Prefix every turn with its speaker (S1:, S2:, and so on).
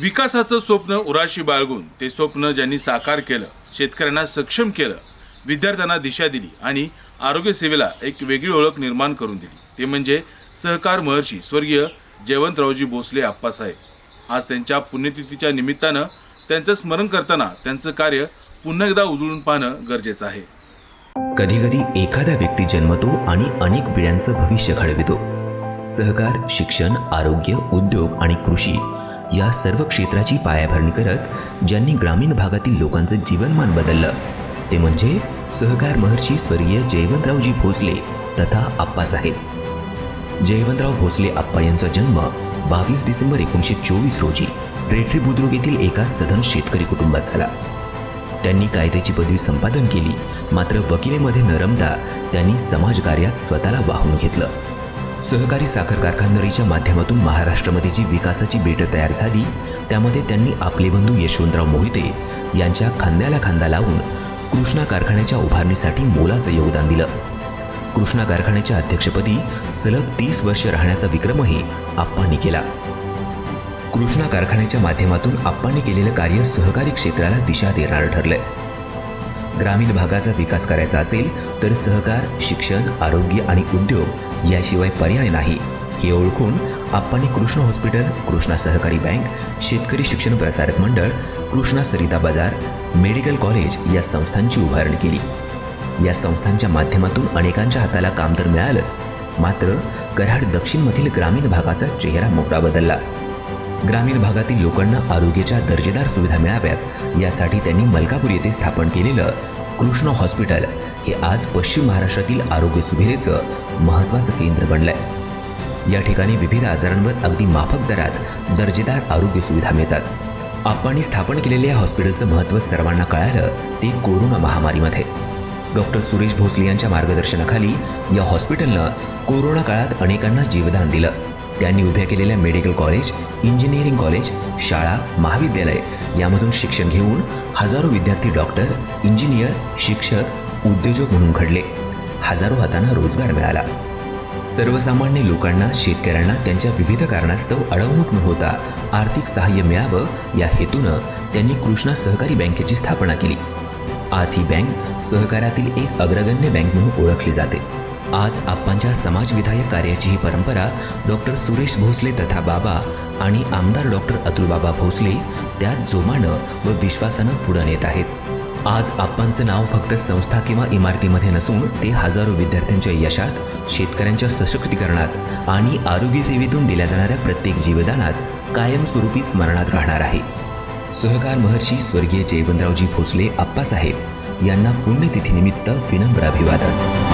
S1: विकासाचं स्वप्न उराशी बाळगून ते स्वप्न ज्यांनी साकार केलं शेतकऱ्यांना सक्षम केलं विद्यार्थ्यांना दिशा दिली आणि आरोग्य सेवेला एक वेगळी ओळख निर्माण करून दिली. ते म्हणजे सहकार महर्षी स्वर्गीय जयवंतरावजी भोसले आप्पासाहेब. आज त्यांच्या पुण्यतिथीच्या निमित्तानं त्यांचं स्मरण करताना त्यांचं कार्य पुन्हा एकदा उजळून पाहणं गरजेचं आहे.
S2: कधीकधी एखादा व्यक्ती जन्मतो आणि अनेक पिढ्यांचं भविष्य घडवितो. सहकार शिक्षण आरोग्य उद्योग आणि कृषी या सर्व क्षेत्राची पायाभरणी करत ज्यांनी ग्रामीण भागातील लोकांचं जीवनमान बदललं. ते म्हणजे सहकार महर्षी स्वर्गीय जयवंतरावजी भोसले तथा आप्पासाहेब. जयवंतराव भोसले आप्पा यांचा जन्म बावीस डिसेंबर एकोणीसशे चोवीस रोजी रेठरी बुद्रुक येथील एका सधन शेतकरी कुटुंबात झाला. त्यांनी कायद्याची पदवी संपादन केली मात्र वकिलेमध्ये न रमता त्यांनी समाजकार्यात स्वतःला वाहून घेतलं. सहकारी साखर कारखानदारीच्या माध्यमातून महाराष्ट्रामध्ये जी विकासाची बेट तयार झाली त्यामध्ये त्यांनी आपले बंधू यशवंतराव मोहिते यांच्या खांद्याला खांदा लावून कृष्णा कारखान्याच्या उभारणीसाठी मोलाचं योगदान दिलं. कृष्णा कारखान्याच्या अध्यक्षपदी सलग तीस वर्ष राहण्याचा विक्रमही आप्पांनी केला. कृष्णा कारखान्याच्या माध्यमातून आप्पांनी केलेलं कार्य सहकारी क्षेत्राला दिशा देणारं ठरलंय. ग्रामीण भागाचा विकास करायचा असेल तर सहकार शिक्षण आरोग्य आणि उद्योग याशिवाय पर्याय नाही. हे ओळखून आप्पांनी कृष्ण हॉस्पिटल कृष्णा सहकारी बँक शेतकरी शिक्षण प्रसारक मंडळ कृष्णा सरिता बाजार मेडिकल कॉलेज या संस्थांची उभारणी केली. या संस्थांच्या माध्यमातून अनेकांच्या हाताला काम तर मिळालंच मात्र कराड दक्षिणमधील ग्रामीण भागाचा चेहरा मोठा बदलला. ग्रामीण भागातील लोकांना आरोग्याच्या दर्जेदार सुविधा मिळाव्यात यासाठी त्यांनी मलकापूर येथे स्थापन केलेलं कृष्ण हॉस्पिटल हे आज पश्चिम महाराष्ट्रातील आरोग्य सुविधेचं महत्त्वाचं केंद्र बनलंय. या ठिकाणी विविध आजारांवर अगदी माफक दरात दर्जेदार आरोग्य सुविधा मिळतात. आपण स्थापन केलेल्या या हॉस्पिटलचं महत्त्व सर्वांना कळालं ते कोरोना महामारीमध्ये. डॉक्टर सुरेश भोसले यांच्या मार्गदर्शनाखाली या हॉस्पिटलनं कोरोना काळात अनेकांना जीवदान दिलं. त्यांनी उभ्या केलेल्या मेडिकल कॉलेज इंजिनिअरिंग कॉलेज शाळा महाविद्यालय यामधून शिक्षण घेऊन हजारो विद्यार्थी डॉक्टर इंजिनियर शिक्षक उद्योजक म्हणून घडले. हजारो हातांना रोजगार मिळाला. सर्वसामान्य लोकांना शेतकऱ्यांना त्यांच्या विविध कारणास्तव अडवणूक न होता आर्थिक सहाय्य मिळावं या हेतूनं त्यांनी कृष्णा सहकारी बँकेची स्थापना केली. आज ही बँक सहकारातील एक अग्रगण्य बँक म्हणून ओळखली जाते. आज आप्पांच्या समाजविधायक कार्याची ही परंपरा डॉक्टर सुरेश भोसले तथा बाबा आणि आमदार डॉक्टर अतुलबाबा भोसले त्यात जोमानं व विश्वासानं पुढे नेत आहेत. आज आप्पांचं नाव फक्त संस्था किंवा इमारतीमध्ये नसून ते हजारो विद्यार्थ्यांच्या यशात शेतकऱ्यांच्या सशक्तीकरणात आणि आरोग्यसेवेतून दिल्या जाणाऱ्या प्रत्येक जीवदानात कायमस्वरूपी स्मरणात राहणार आहे. सहकार महर्षी स्वर्गीय जयवंतरावजी भोसले आप्पासाहेब यांना पुण्यतिथीनिमित्त विनम्र अभिवादन.